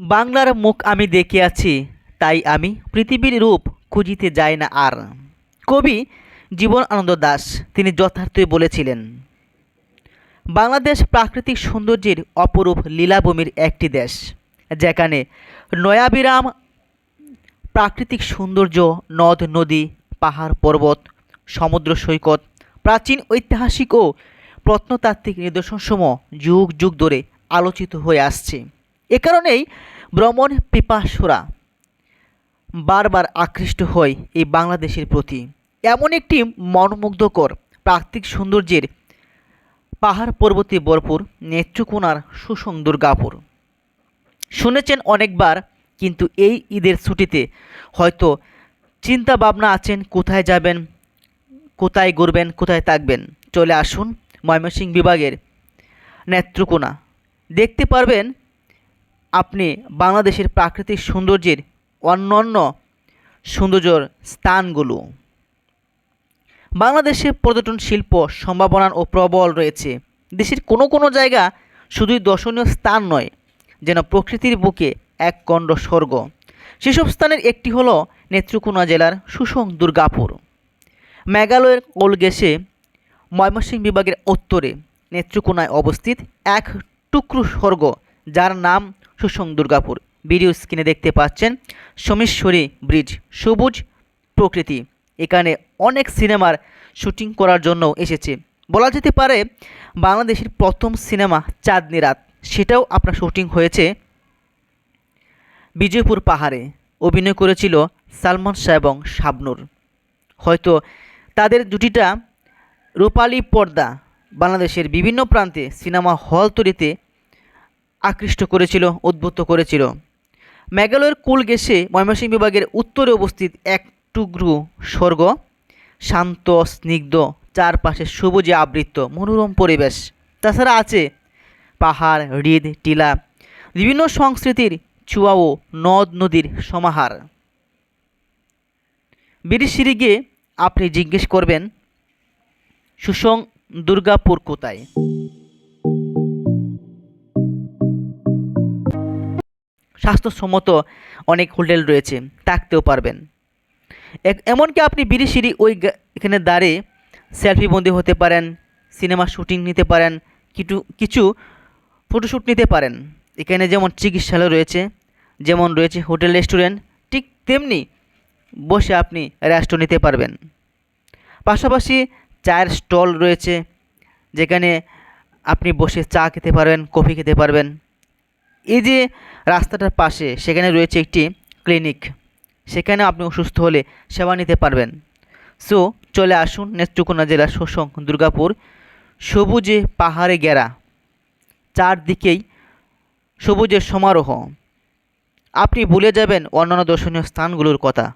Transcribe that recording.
বাংলার মুখ আমি দেখে আছি তাই আমি পৃথিবীর রূপ খুঁজিতে যাই না আর। কবি জীবন আনন্দ দাস, তিনি যথার্থই বলেছিলেন, বাংলাদেশ প্রাকৃতিক সৌন্দর্যের অপরূপ লীলাভূমির একটি দেশ, যেখানে নয়াবিরাম প্রাকৃতিক সৌন্দর্য, নদ, নদী, পাহাড়, পর্বত, সমুদ্র সৈকত, প্রাচীন ঐতিহাসিক ও প্রত্নতাত্ত্বিক নিদর্শনসমূহ যুগ যুগ ধরে আলোচিত হয়ে আসছে। এ কারণেই ভ্রমণ পিপাসুরা বারবার আকৃষ্ট হয় এই বাংলাদেশের প্রতি। এমন একটি মনমুগ্ধকর প্রাকৃতিক সৌন্দর্যের পাহাড় পর্বতে ভরপুর নেত্রকোনার সুসং দুর্গাপুর। শুনেছেন অনেকবার, কিন্তু এই ঈদের ছুটিতে হয়তো চিন্তা ভাবনা আছেন কোথায় যাবেন, কোথায় ঘুরবেন, কোথায় থাকবেন। চলে আসুন ময়মনসিংহ বিভাগের নেত্রকোনা। দেখতে পারবেন আপনি বাংলাদেশের প্রাকৃতিক সৌন্দর্যের অন্যান্য সৌন্দর্যর স্থানগুলো। বাংলাদেশে পর্যটন শিল্প সম্ভাবনা ও প্রবল রয়েছে। দেশের কোনো কোনো জায়গা শুধুই দর্শনীয় স্থান নয়, যেন প্রকৃতির বুকে এক কণ্ড স্বর্গ। সেসব স্থানের একটি হলো নেত্রকোনা জেলার সুসং দুর্গাপুর। মেঘালয়ের কোলগেসে ময়মনসিংহ বিভাগের উত্তরে নেত্রকোনায় অবস্থিত এক টুকরো স্বর্গ, যার নাম সুসং দুর্গাপুর। ভিডিও স্ক্রিনে দেখতে পাচ্ছেন সোমেশ্বরী ব্রিজ, সবুজ প্রকৃতি। এখানে অনেক সিনেমার শুটিং করার জন্য এসেছে। বলা যেতে পারে বাংলাদেশের প্রথম সিনেমা চাঁদনি রাত। সেটাও আপনার শুটিং হয়েছে বিজয়পুর পাহাড়ে। অভিনয় করেছিল সালমান শাহ এবং শাবনুর। হয়তো তাদের জুটিটা রূপালী পর্দা। বাংলাদেশের বিভিন্ন প্রান্তে সিনেমা হল তৈরিতে আকৃষ্ট করেছিল, উদ্বুদ্ধ করেছিল। মেঘালয়ের কুল গেসে ময়মনসিংহ বিভাগের উত্তরে অবস্থিত এক টুকরো স্বর্গ, শান্ত, স্নিগ্ধ, চারপাশে সবুজে আবৃত, মনোরম পরিবেশ। তাছাড়া আছে পাহাড় হৃদ টিলা, বিভিন্ন সংস্কৃতির চুয়া ও নদ নদীর সমাহার। বিরিশিরি গিয়ে আপনি জিজ্ঞেস করবেন, সুসং দুর্গাপুর কোথায়? স্বাস্থ্যসম্মত অনেক হোটেল রয়েছে, থাকতেও পারবেন। এমনকি আপনি বিরিশিরি ওই গা- এখানে দাঁড়িয়ে সেলফি বন্দি হতে পারেন, সিনেমা শুটিং নিতে পারেন, কিছু কিছু ফটোশ্যুট নিতে পারেন। এখানে যেমন চিকিৎসালয় রয়েছে, যেমন রয়েছে হোটেল, রেস্টুরেন্ট, ঠিক তেমনি বসে আপনি রেস্ট নিতে পারবেন। পাশাপাশি চায়ের স্টল রয়েছে, যেখানে আপনি বসে চা খেতে পারবেন, কফি খেতে পারবেন। এই যে রাস্তাটার পাশে সেখানে রয়েছে একটি ক্লিনিক সেখানে আপনি অসুস্থ হলে সেবা নিতে পারবেন। সো, চলে আসুন নেত্রকোনা জেলার শোষং দুর্গাপুর সবুজে পাহাড়ে গেরা চারদিকেই সবুজের সমারোহ। আপনি ভুলে যাবেন অন্যান্য দর্শনীয় স্থানগুলোর কথা।